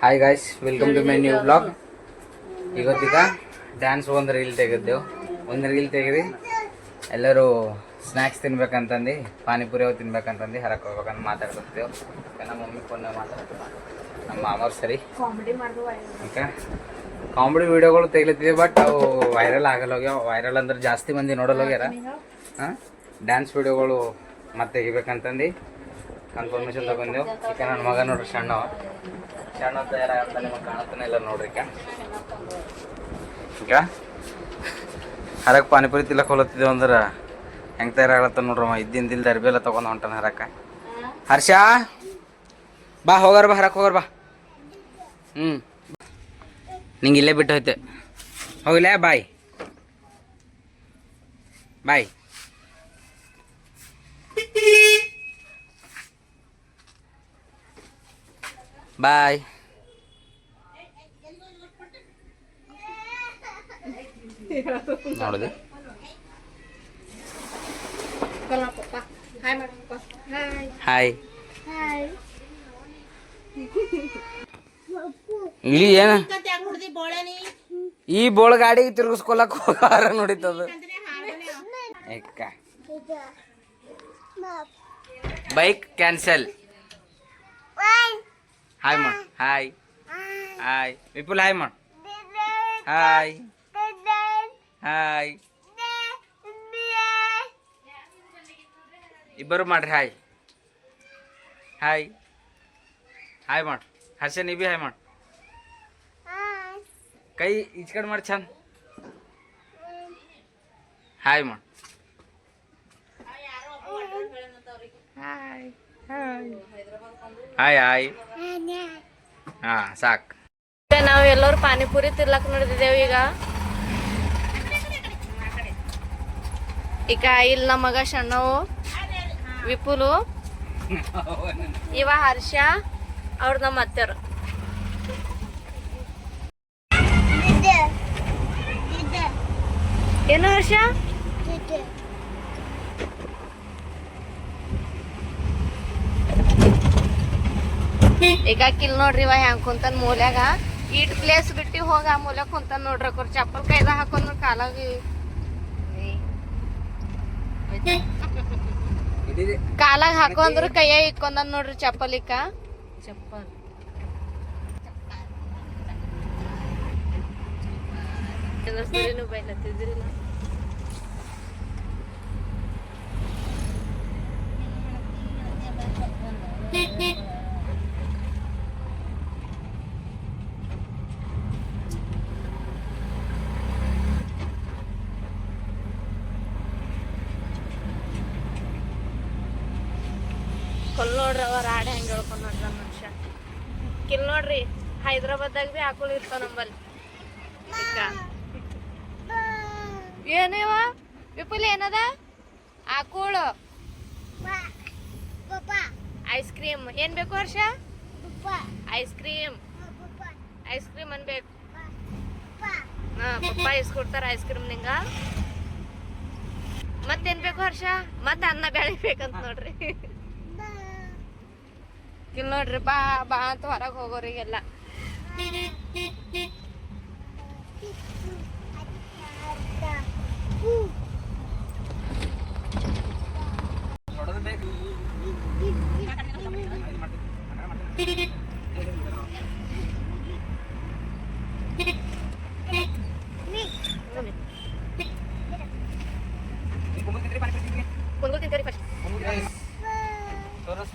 Hi guys welcome to my new blog ಇವತ್ತೀಗ dance ಒಂದು reel ತೆಗೆದ್ದೆವು. ಒಂದು ರೀಲ್ ತೆಗೆದು ಎಲ್ಲರೂ ಸ್ನ್ಯಾಕ್ಸ್ ತಿನ್ಬೇಕಂತಂದು ಪಾನಿಪುರಿ ಅವು ತಿನ್ಬೇಕಂತಂದು ಹರಕ್ಕೆ ಹೋಗ್ಬೇಕಂತ ಮಾತಾಡ್ಕೊತೀವಿ ನಮ್ಮ ಮಮ್ಮಿ ಫೋನ್ ಮಾತಾಡ್ತೀವಿ ನಮ್ಮ ಮಾಮರ್ ಸರಿ. ಓಕೆ ಕಾಮಿಡಿ ವಿಡಿಯೋಗಳು ತೆಗಿಲತ್ತಿದೆ ಬಟ್ ಅವು ವೈರಲ್ ಆಗಲ್ಲ ಹೋಗ್ಯಾವ. ವೈರಲ್ ಅಂದ್ರೆ ಜಾಸ್ತಿ ಮಂದಿ ನೋಡಲ್ಲ ಹೋಗ್ಯಾರ. ಹಾಂ ಡ್ಯಾನ್ಸ್ ವೀಡಿಯೋಗಳು ಮತ್ತೆ ತೆಗಿಬೇಕಂತಂದು. ಕನ್ಫರ್ಮೇಶನ್ ತಗೊಂಡೆವು ಈಗ ನನ್ನ ಮಗ ನೋಡ್ರಿ, ಸಣ್ಣ. ಸಣ್ಣ ತಯಾರಾಗಂತ ನಿಮಗೆ ಕಾಣತ್ತಾನೆ ಇಲ್ಲ ನೋಡ್ರಿ ಈಗ. ಹರಕ್ಕೆ ಪಾನಿಪುರಿ ತಿಲ್ಲಕ್ಕೆ ಹೊಲತ್ತಿದ್ದೇವೆ ಅಂದ್ರೆ ಹೆಂಗೆ ತಯಾರಾಗತ್ತ ನೋಡ್ರಮ್ಮ, ಇದ್ದಿಂದ ಇಲ್ದ ಅರ್ಬಿ ಎಲ್ಲ ತೊಗೊಂಡು ಹೊಂಟನ ಹರಕ್ಕೆ ಹರ್ಷ, ಬಾ, ಹೋಗಾರ ಬಾ ಹರಕ್ಕೆ ಹೋಗಾರ ಬಾ. ಹ್ಞೂ ನಿಂಗೆ ಇಲ್ಲೇ ಬಿಟ್ಟು ಹೋಯ್ತೆ ಹೋಗಿಲ್ಲ, ಬಾಯ್. ಬಾಯ್. ಬಾಯ್ ನೋಡಿದೆ. ಹಾಯ್ ಇಲ್ಲಿ ಏನ? ಈ ಬೋಳ ಗಾಡಿ ತಿರುಗಿಸ್ಕೊಳಕ್ ಹೋಗಾರ ನೋಡಿತದ ಬೈಕ್ ಕ್ಯಾನ್ಸಲ್ ಹಾಯ್ ಮಾಡ್ ಹಾಯ್ ಹಾಯ್ ವಿಪುಲ್ ಹಾಯ್ ಮಾಡ್ ಹಾಯ್ ಹಾಯ್ ಇಬ್ಬರು ಮಾಡ್ರಿ ಹಾಯ್ ಹಾಯ್ ಹಾಯ್ ಮಾಡ್ ಹರ್ಷ ನೀ ಬಿ ಹಾಯ್ ಮಾಡ್ ಕೈ ಈಚ ಕಡೆ ಮಾಡಿ ಚಂದ ಹಾಯ್ ಮಾಡ್ ಹಾಯ್ ಹಾಯ್ ಹಾಯ್ ಹಾ ಸಾಕ್. ನಾವು ಎಲ್ಲರೂ ಪಾನಿಪುರಿ ತಿರ್ಲಕ್ ನಡೆದಿದ್ದೇವೆ ಈಗ. ಈಗ ಇಲ್ಲಿ ನಮ್ಮ ಮಗ ಸಣ್ಣವು ವಿಪುಲು ಇವ ಹರ್ಷ ಅವ್ರ ನಮ್ಮ ಅತ್ತೆಯವರು. ಏನು ಹರ್ಷ? ಈಗ ಕಿಲ್ ನೋಡ್ರಿ ಇವ ಹೆಂಗ್ ಕುಂತನ್ ಮೂಲ್ಯಾಗ. ಈಟ್ ಪ್ಲೇಸ್ ಬಿಟ್ಟಿ ಹೋಗ ಆ ಮೂಲ್ಯಾಗ ಕುಂತನ್ ನೋಡ್ರಿ ಅವ್ರ ಚಪ್ಪಲ್ ಕೈದ ಹಾಕೊಂಡ್ ಕಾಲಾಗ. ಕಾಲಾಗ ಹಾಕೊಂಡ್ರು ಕೈಯ ಇಕ್ಕೊಂದನ್ ನೋಡ್ರಿ ಚಪ್ಪಲ್ ಇಕ್ಕ ಚಪ್ಪಲ್. ಬೈಲತ್ತಿದ್ರಿಲ್ಲ ಕೊಲ್ ನೋಡ್ರಿ ಅವ ರಾಡಿ ಹೆಂಗೆ ಹೇಳ್ಕೊಂಡ್ ನೋಡ್ರಿ ಮನುಷ್ಯ. ಕಿಲ್ ನೋಡ್ರಿ, ಹೈದ್ರಾಬಾದ್ದಾಗ ಬಿ ಆಕುಳು ಇರ್ತಾವ ನಂಬಲ್ಲಿ. ಏನೇವ ವಿಪುಲ್ ಏನದ? ಆಕುಳು. Ice cream. ಏನ್ ಬೇಕು ವರ್ಷ? Ice cream. ಐಸ್ ಕ್ರೀಮ್ ಅನ್ಬೇಕು ಹಾ, ಪಪ್ಪ ಇಸ್ಕೊಡ್ತಾರ ಐಸ್ ಕ್ರೀಮ್ ನಿಂಗ. ಮತ್ತೇನ್ ಬೇಕು ಹರ್ಷ ಮತ್ತೆ ಅನ್ನ ಬೇಳೆ ಬೇಕಂತ ನೋಡ್ರಿ. ಇಲ್ಲಿ ನೋಡ್ರಿ ಬಾ ಬಾ ಅಂತ ಹೊರಗೆ ಹೋಗೋರಿಗೆಲ್ಲ ಕುಂದ್ಕೊಳ್ ತಿಂತೀರಿ ಫಸ್ಟ್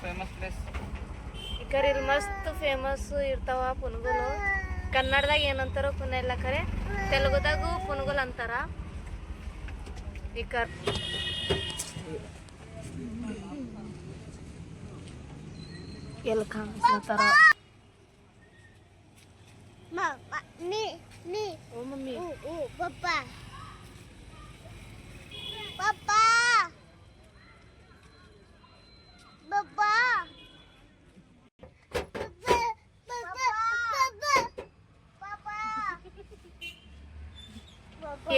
ಫೇಮಸ್ ಪ್ಲೇಸ್ ಈ ಇಲ್ಲಿ ಮಸ್ತ್ ಫೇಮಸ್ ಇರ್ತಾವ ಪುನ್ಗುಲು. ಕನ್ನಡದಾಗ ಏನಂತಾರ ಪುನ ಎಲ್ಲ ಕರೆ. ತೆಲುಗುದಾಗೂ ಪುನ್ಗುಲ್ ಅಂತಾರ. ಈ ಕರ್ ಎಲ್ಲಿ ಕಾಣಿಸ್ತಾರ ಓ ಮಮ್ಮಿ. ooh, ooh, papa.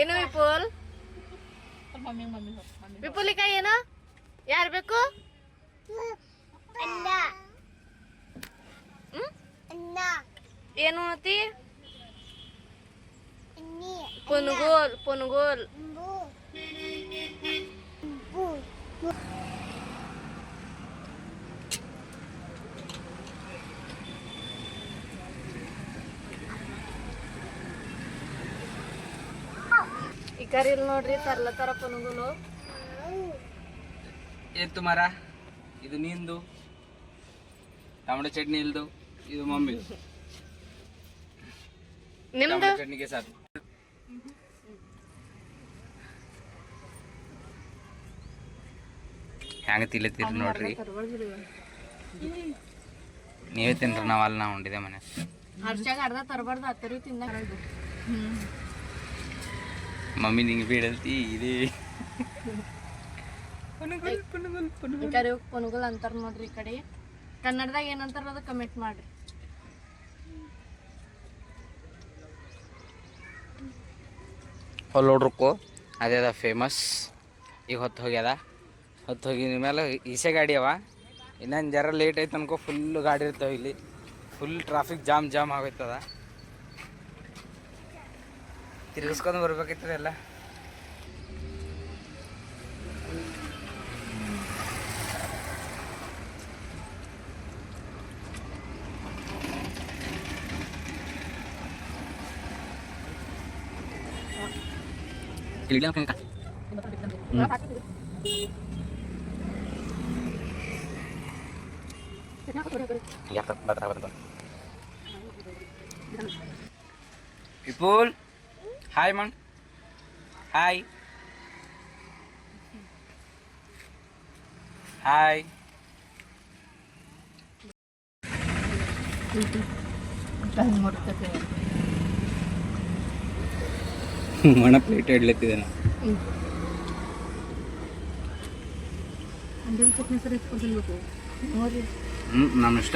ಏನು ವಿಪುಲ್? ವಿಪುಲಿಕ ಏನು? ಯಾರು ಬೇಕು? ಅಣ್ಣ. ಹ್ಮ್? ಅಣ್ಣ. ಏನು ಉಣತಿ. ಪುನ್ಗೋಲ್ ಪುನ್ಗೋಲ್. Bu. ಇಲ್ಲ ನೋಡ್ರಿ ತರ್ಲತ್ತಾರ ಪುನ್ಗೋಲು. ಎತ್ತು ಮರ ಇದು ನಿಂದು. ಟೊಮೆಟೊ ಚಟ್ನಿ ಇಲ್ದು ಇದು ಮಮ್ಮಿ. ನಿಮ್ದು? ಟೊಮೆಟೊ ಚಟ್ನಿಗೆ ಸಾಕು. ಹೆಂಗೆ ತಿಲ್ಲತ್ತೀರಿ ನೋಡ್ರಿ. ನೀವೇ ತಿನ್ರಿ ನಾವಲ್ಲ ಅಲ್ಲಿ ನಾವು ಉಂಡಿದೆ ಮನೆ. ಅರ್ಚಾಗ ಅರ್ಧ ತರಬಾರ್ದು ಹತ್ತರಿ ತಿನ್ನ ಮಮ್ಮಿ ನಿಂಗೆ ಬೀಳಲ್ತಿ ಇದೆ ಈ ಕಡೆ ಪುನ್ಗೋಲ್ ಅಂತಾರ ನೋಡ್ರಿ ಈ ಕಡೆ. ಕನ್ನಡದಾಗ ಏನಂತಾರ ಅದು ಕಮೆಂಟ್ ಮಾಡ್ರಿ. ಹೊಲ್ಲೋಡ್ರಕ್ಕೂ ಅದೇ ಅದ ಫೇಮಸ್ ಈಗ ಹೊತ್ತು ಹೋಗ್ಯದ. ಹೊತ್ತು ಹೋಗಿದ ಮೇಲೆ ಈಸೆ ಗಾಡಿ ಅವ. ಇನ್ನೊಂದು ಜರ ಲೇಟ್ ಆಯ್ತು ಅನ್ಕೋ ಫುಲ್ ಗಾಡಿ ಇರ್ತಾವೆ ಇಲ್ಲಿ. ಫುಲ್ ಟ್ರಾಫಿಕ್ ಜಾಮ್ ಜಾಮ್ ಆಗೋಯ್ತದ. ತಿರ್ಗಿಸ್ಕೊಂಡು ಬರ್ಬೇಕಿತ್ತು ಎಲ್ಲ. ವಿಪುಲ್. ಹಾಯ್ ಮಣ್ ಹಾಯ್ ಹಾಯ್ ಮಣ ಪ್ಲೇಟ್ ಇಡ್ಲತ್ತಿದೆ ನಾ. ಹ್ಞೂ ನಮ್ಮ ಇಷ್ಟ.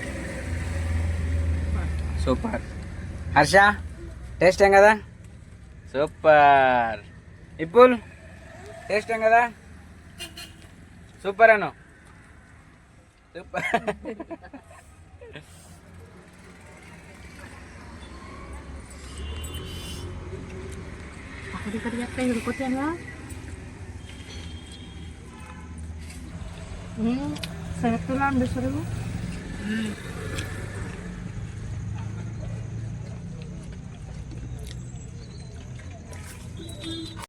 ಸೂಪರ್ ಹರ್ಷ ಟೇಸ್ಟ್ ಹೆಂಗದ ಸೂಪರ್ ಇಪ್ಪುಲ್ ಟೇಸ್ಟ್ ಹೆಂಗದ ಸೂಪರ್ ಏನು ಸೂಪರ್ ಆ ಕಡೆ ಈ ಕಡೆ